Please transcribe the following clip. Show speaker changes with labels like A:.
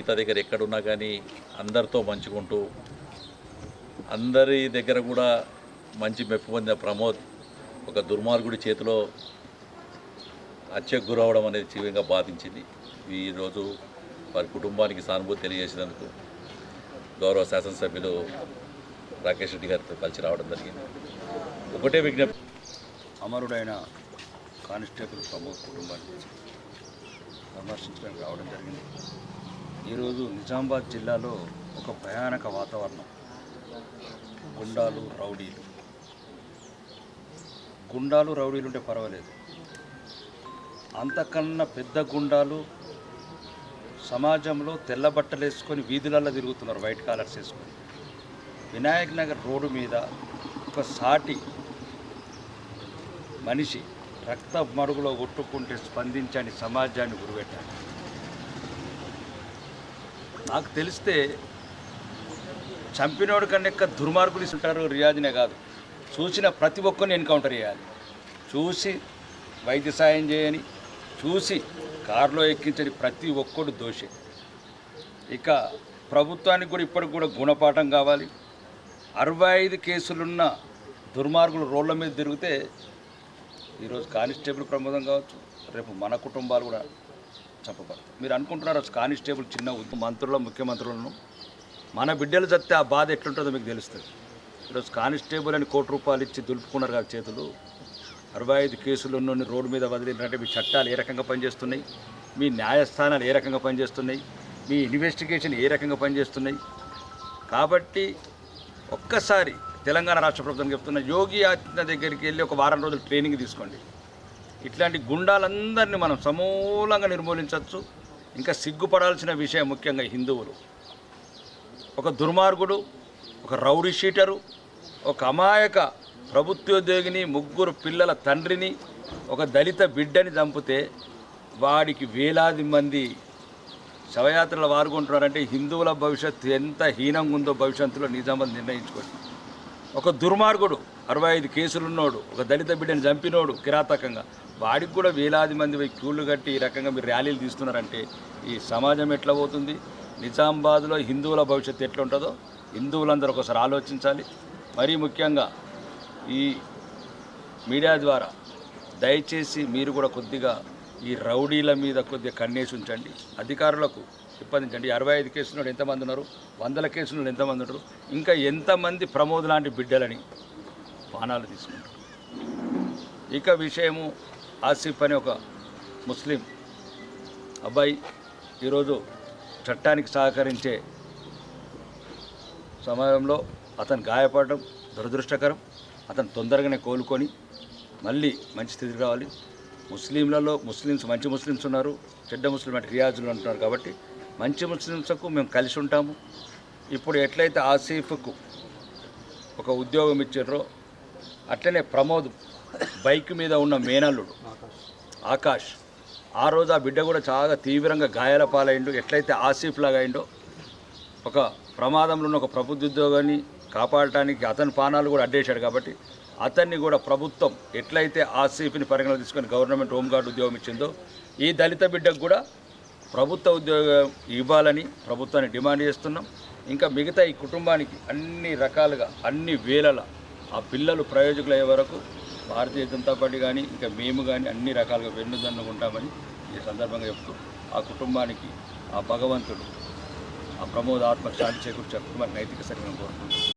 A: గీత దగ్గర ఎక్కడున్నా కానీ అందరితో మంచుకుంటూ అందరి దగ్గర కూడా మంచి మెప్పు పొందిన ప్రమోద్ ఒక దుర్మార్గుడి చేతిలో హత్యకు గురవడం అనేది తీవ్రంగా బాధించింది. ఈరోజు వారి కుటుంబానికి సానుభూతి తెలియజేసినందుకు గౌరవ శాసనసభ్యులు రాకేష్ రెడ్డి గారితో కలిసి రావడం జరిగింది. ఒకటే విజ్ఞప్తి.
B: అమరుడైన కానిస్టేబుల్ ప్రమోద్ కుటుంబాన్ని పరామర్శించడానికి రావడం జరిగింది. ఈరోజు నిజామాబాద్ జిల్లాలో ఒక భయానక వాతావరణం. గుండాలు రౌడీలు. గుండాలు రౌడీలు ఉంటే పర్వాలేదు. అంతకన్నా పెద్ద గుండాలు సమాజంలో తెల్ల బట్టలు వేసుకొని వీధులలో తిరుగుతున్నారు వైట్ కాలర్స్ వేసుకొని. వినాయక్ నగర్ రోడ్డు మీద ఒక సాటి మనిషి రక్త మరుగులో కొట్టుకుంటే స్పందించని సమాజాన్ని గురిపెట్టాలి నాకు తెలిస్తే చంపినోడు కన్నా దుర్మార్గులు ఉంటారు రియాజ్నే కాదు. చూసిన ప్రతి ఒక్కరిని ఎన్కౌంటర్ చేయాలి. చూసి వైద్య సాయం చేయని చూసి కారులో ఎక్కించని ప్రతి ఒక్కడు దోషి. ఇక ప్రభుత్వానికి కూడా ఇప్పటికి కూడా గుణపాఠం కావాలి. అరవై ఐదు కేసులున్న దుర్మార్గులు రోడ్ల మీద తిరిగితే ఈరోజు కానిస్టేబుల్ ప్రమాదం కావచ్చు. రేపు మన కుటుంబాలు కూడా చంపబడతాయి మీరు అనుకుంటున్నారు కానిస్టేబుల్ చిన్న మంత్రుల ముఖ్యమంత్రులను? మన బిడ్డలు చస్తే ఆ బాధ ఎట్లుంటుందో మీకు తెలుస్తుంది. ఈరోజు కానిస్టేబుల్ అని కోటి రూపాయలు ఇచ్చి దులుపుకున్నారు కదా చేతులు. అరవై ఐదు కేసులు ఉన్న రోడ్డు మీద వదిలినట్టే మీ చట్టాలు ఏ రకంగా పనిచేస్తున్నాయి? మీ న్యాయస్థానాలు ఏ రకంగా పనిచేస్తున్నాయి? మీ ఇన్వెస్టిగేషన్ ఏ రకంగా పనిచేస్తున్నాయి? కాబట్టి ఒక్కసారి తెలంగాణ రాష్ట్ర ప్రభుత్వం చెప్తున్న యోగి ఆదిత్య దగ్గరికి వెళ్ళి ఒక వారం రోజులు ట్రైనింగ్ తీసుకోండి. ఇట్లాంటి గుండాలందరినీ మనం సమూలంగా నిర్మూలించవచ్చు. ఇంకా సిగ్గుపడాల్సిన విషయం ముఖ్యంగా హిందువులు. ఒక దుర్మార్గుడు ఒక రౌడీ షీటరు ఒక అమాయక ప్రభుత్వోద్యోగిని ముగ్గురు పిల్లల తండ్రిని ఒక దళిత బిడ్డని చంపితే వాడికి వేలాది మంది శవయాత్రలు వారుకుంటున్నారంటే హిందువుల భవిష్యత్తు ఎంత హీనంగా ఉందో భవిష్యత్తులో నిజామాబాద్ నిర్ణయించుకోండి. ఒక దుర్మార్గుడు అరవై ఐదు కేసులున్నోడు. ఒక దళిత బిడ్డని చంపినోడు కిరాతకంగా. వాడికి కూడా వేలాది మంది క్యూళ్ళు కట్టి ఈ రకంగా మీరు ర్యాలీలు తీస్తున్నారంటే ఈ సమాజం ఎట్లా పోతుంది? నిజామాబాద్లో హిందువుల భవిష్యత్తు ఎట్లా ఉంటుందో హిందువులందరూ ఒకసారి ఆలోచించాలి. మరీ ముఖ్యంగా ఈ మీడియా ద్వారా దయచేసి మీరు కూడా కొద్దిగా ఈ రౌడీల మీద కొద్దిగా కన్నేసి ఉంచండి. అధికారులకు ఇబ్బందించండి. అరవై ఐదు కేసులు ఎంతమంది ఉన్నారు? వందల కేసులు ఎంతమంది ఉన్నారు? ఇంకా ఎంతమంది ప్రమోద్ లాంటి బిడ్డలని బాణాలు తీసుకుంటారు. ఇక విషయము ఆసిఫ్ అనే ఒక ముస్లిం అబ్బాయి ఈరోజు చట్టానికి సహకరించే సమయంలో అతను గాయపడడం దురదృష్టకరం. అతను తొందరగానే కోలుకొని మళ్ళీ మంచి స్థితికి రావాలి. ముస్లింలలో ముస్లిమ్స్ మంచి ముస్లిమ్స్ ఉన్నారు చెడ్డ ముస్లిం అంటే రియాజులు అంటున్నారు కాబట్టి మంచి ముస్లిమ్స్కు మేము కలిసి ఉంటాము. ఇప్పుడు ఎట్లయితే ఆసిఫ్కు ఒక ఉద్యోగం ఇచ్చారో అట్లనే ప్రమోద్ బైక్ మీద ఉన్న మేనల్లుడు ఆకాష్. ఆ రోజు ఆ బిడ్డ కూడా చాలా తీవ్రంగా గాయాల పాలైండు. ఎట్లయితే ఆసిఫ్ లాగా అయిండో ఒక ప్రమాదంలో ఉన్న ఒక ప్రభుత్వ ఉద్యోగాన్ని కాపాడటానికి అతని పానాలు కూడా అడ్డేశాడు కాబట్టి అతన్ని కూడా ప్రభుత్వం ఎట్లయితే ఆసిఫ్ని పరిగణలో తీసుకొని గవర్నమెంట్ హోంగార్డ్ ఉద్యోగం ఇచ్చిందో ఈ దళిత బిడ్డకు కూడా ప్రభుత్వ ఉద్యోగం ఇవ్వాలని ప్రభుత్వాన్ని డిమాండ్ చేస్తున్నాం. ఇంకా మిగతా ఈ కుటుంబానికి అన్ని రకాలుగా అన్ని వేలల ఆ పిల్లలు ప్రయోజకులు అయ్యే వరకు భారతీయ జనతా పార్టీ కానీ ఇంకా మేము కానీ అన్ని రకాలుగా వెన్నుదన్నుకుంటామని ఈ సందర్భంగా చెప్తూ ఆ కుటుంబానికి ఆ భగవంతుడు ఆ ప్రమోద ఆత్మ శాంతి చేకూర్చే కుటుంబానికి నైతిక సరిగ్గా కోరుకుంటున్నాం.